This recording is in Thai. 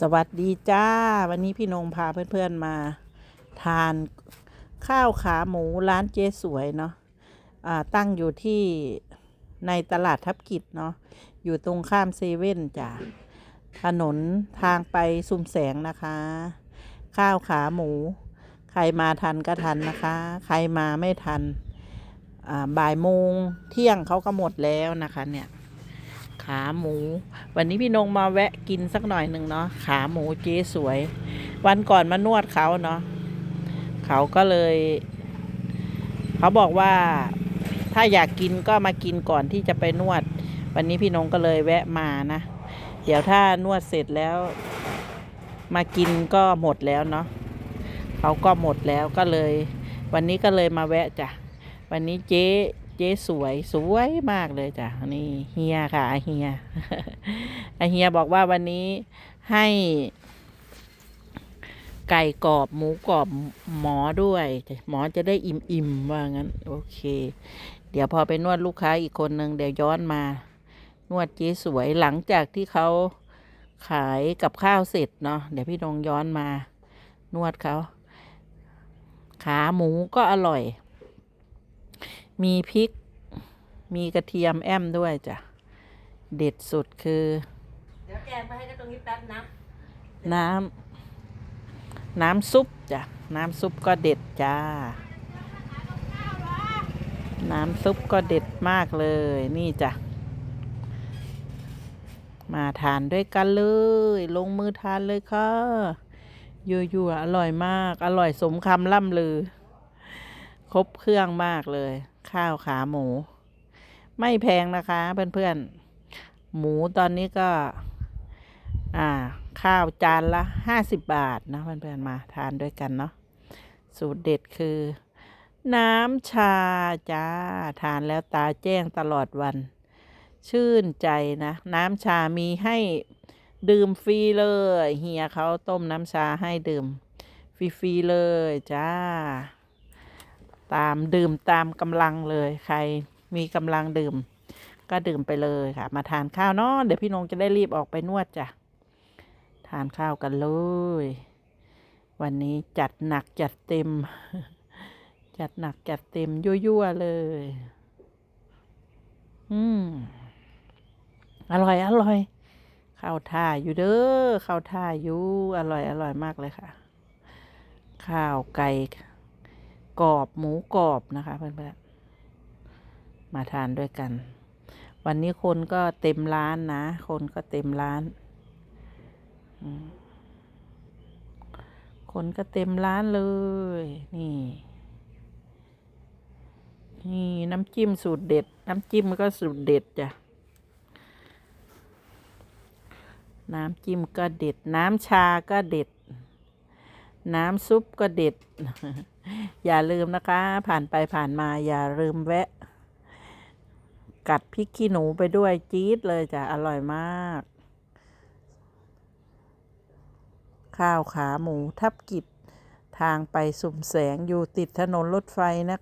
สวัสดีจ้า วันนี้พี่นงพาเพื่อนๆมา ทานข้าวขาหมูร้านเจ๊สวยเนาะะตั้งอยู่ที่ในตลาดทับกิจเนาะอยู่ตรงข้ามเซเว่นจ้ะถนนทางไปซุมแสงนะคะ ข้าวขาหมู ใครมาทันก็ทันนะคะ ใครมาไม่ทันบ่ายโมงเที่ยงเขาก็หมดแล้วนะคะเนี่ย ขาหมู วันนี้พี่นงมาแวะกินสักหน่อยหนึ่งเนาะขาหมูเจ๊สวย วันก่อนมานวดเขาเนาะเขาก็เลย เขาบอกว่าถ้าอยากกินก็มากินก่อนที่จะไปนวด วันนี้พี่นงก็เลยแวะมานะ เดี๋ยวถ้านวดเสร็จแล้ว มากินก็หมดแล้วเนาะเขาก็หมดแล้วก็เลย วันนี้ก็เลยมาแวะจ้ะวันนี้เจ๊ เจ๊สวยสวยมากเลยจ้ะนี่เฮียค่ะอาเฮียอาเฮียบอกว่าวันนี้ให้ ไก่กรอบหมูกรอบหมอด้วย หมอจะได้อิ่มอิ่มๆว่างั้น โอเค เดี๋ยวพอไปนวดลูกค้าอีกคนนึงเดี๋ยวย้อนมา นวดเจ๊สวยหลังจากที่เขาขายกับข้าวเสร็จเนาะเดี๋ยวพี่นงย้อนมา นวดเขาขาหมูก็อร่อย มีพริก มีกระเทียมแอมด้วยจ้ะ เด็ดสุดคือ เดี๋ยวแกงไปให้กันตรงนี้แป๊บนะ น้ำ น้ำซุปจ้ะ น้ำซุปก็เด็ดจ้า น้ำซุปก็เด็ดมากเลย นี่จ้ะ มาทานด้วยกันเลย ลงมือทานเลยค่ะ ยั่วๆอร่อยมาก อร่อยสมคำล่ำลือ ครบเครื่องมากเลย ข้าวขาหมู ไม่แพงนะคะเพื่อนๆ หมูตอนนี้ก็ อ่า ข้าวจานละห้าสิบบาทนะเพื่อนๆมาทานด้วยกันเนาะสูตรเด็ดคือ น้ำชาจ้า ทานแล้วตาแจ้งตลอดวัน ชื่นใจนะ น้ำชามีให้ดื่มฟรีเลยเฮียเขาต้มน้ำชาให้ดื่มฟรีๆเลยจ้า ตามดื่มตามกำลังเลย ใครมีกำลังดื่ม ก็ดื่มไปเลยค่ะ มาทานข้าวเนาะเดี๋ยวพี่นงจะได้รีบออกไปนวดจ้ะทานข้าวกันเลย วันนี้จัดหนักจัดเต็ม จัดหนักจัดเต็มยั่วๆเลย อืมอร่อยอร่อยข้าวท่าอยู่เด้อข้าวท่าอยู่อร่อยอร่อยมากเลยค่ะ ข้าวไก่ กรอบหมูกรอบนะคะเพื่อนๆมาทานด้วยกัน วันนี้คนก็เต็มร้านนะ คนก็เต็มร้าน คนก็เต็มร้านเลย นี่ นี่น้ำจิ้มสูตรเด็ด น้ำจิ้มก็สูตรเด็ดจ้ะน้ำจิ้มก็เด็ด น้ำชาก็เด็ด น้ำซุปก็เด็ด อย่าลืมนะคะ ผ่านไปผ่านมาอย่าลืมแวะ กัดพริกขี้หนูไปด้วยจี๊ดเลยจ้ะ อร่อยมาก ข้าวขาหมูทับกิจทางไปสุ่มแสงอยู่ติดถนนรถไฟนะ